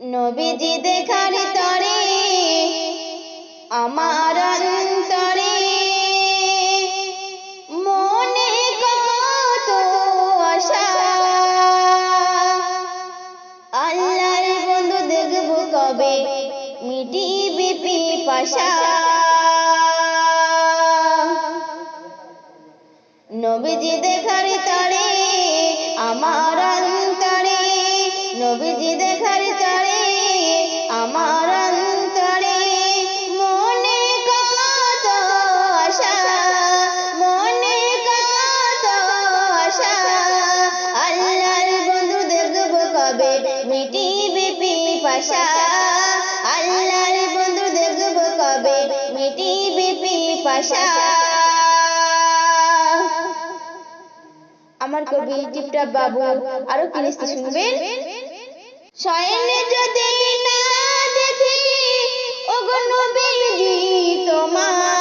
নবীজি দেখার তরে, আমার অন্তরে। মনে কত আশা। আল্লাহর বন্ধু দেখব কবে, মিটিবে পিপাসা। নবীজি দেখার তরে আল্লাহর বন্ধু দেখব কবে? আমার কবি টিপটাপ বাবু, আরও কি লিখতে শুনবেন? শয়নে যদি না দেখি, ওগো নবীজি তোমায়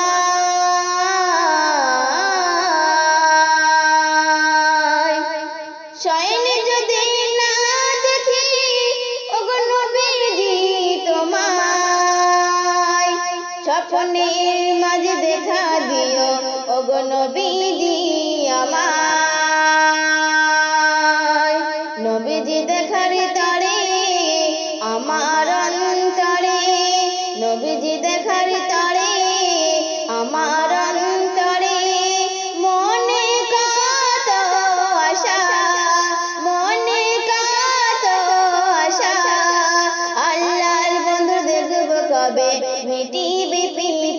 স্বপ্নের মাঝে দেখা দিও ওগো নবীজি আমার নবীজি দেখার তরে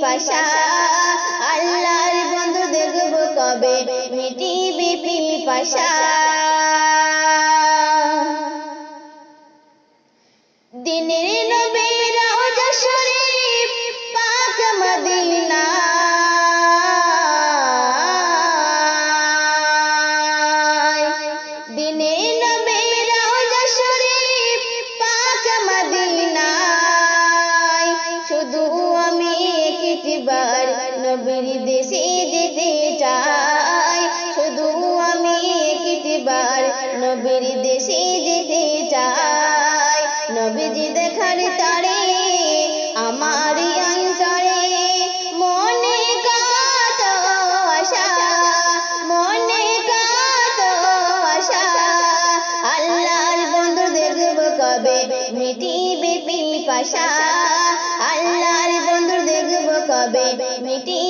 পিপাসা আল্লাহর বন্ধু দেখব কবে? মিটিবে পিপাসা দিনের নবে যেতে চাই। শুধু আমি একটিবার নবীর দেশে যেতে চাই। নবীজি দেখার তারে আমার অন্তরে মনে কত আশা, মনে কত আশা। আল্লাহর বন্ধু দেখব কবে মিটিবে পিপাসা আল্লাহর বন্ধু দেখব কবে মিটিবে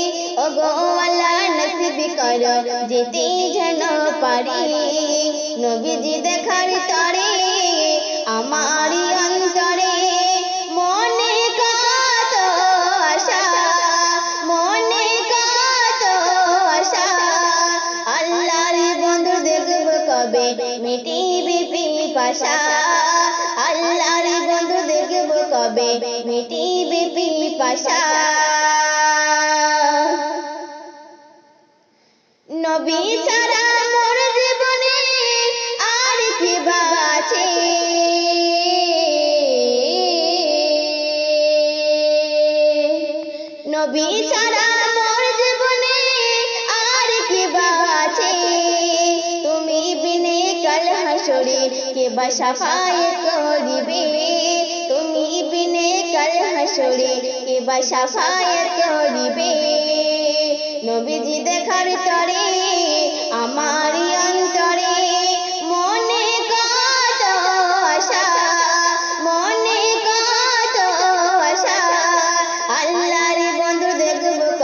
আল্লাহ নসিবি করো যেতে যেন পারি। নবীজি দেখার তরে আমার অন্তরে মনে কত আশা, মনে কত আশা। আল্লাহর বন্ধু দেখব কবে, মিটিবে পিপাসা। আল্লাহর বন্ধু দেখব কবে পিপাসা। নবী সারা মোর জীবনে আর কি বাছে নবী সারা মোর জীবনে আর কি বাছে তুমি বিনে কাল হাসরে কে বা করিবে? তুমি বিনে কাল হাসরে কে করিবে? নবীজি দেখার তরে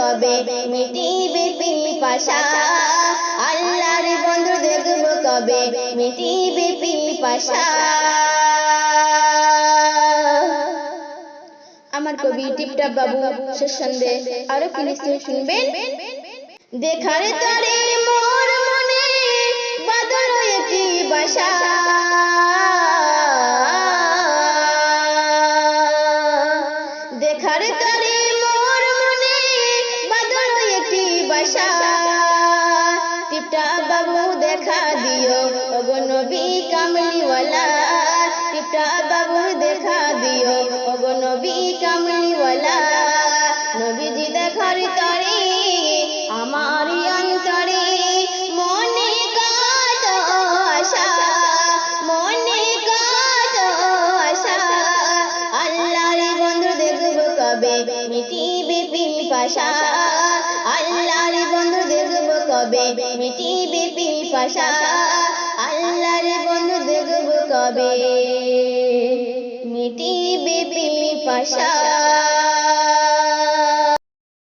কবে মিটিবে পিপাসা আল্লাহর বন্ধু দেখব কবে মিটিবে পিপাসা আমার কবি টিপটাপ বাবু, শেষ সন্ধে আরও কি নিশ্চয় শুনবেন দেখার তরে মোর মনে বাদল একটি বাসা। টিপটা বাবু দেখা দিও। ওগো নবী কামলিওয়ালা। টিপটা বাবু দেখা দিও। ওগো নবী কামলিওয়ালা। নবীজি দেখার তরে, আমার অন্তরে মনে কত আশা। মনে কত আশা। আল্লাহর বন্ধু দেখব কবে? মিটিবে বন্ধু দেখব কবে? মিটিবে পিপাসা আল্লাহর বন্ধু দেখব কবে? মিটিবে পিপাসা।